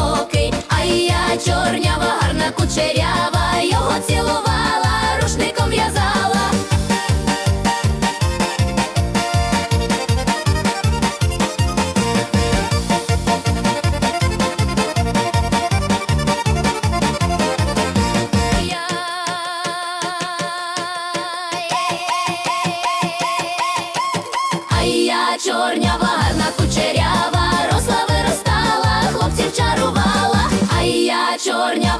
високий, а я чорнява, гарна кучерява, його цілувала, рушником в'язала. Я чорнява, гарна кучерява. чорня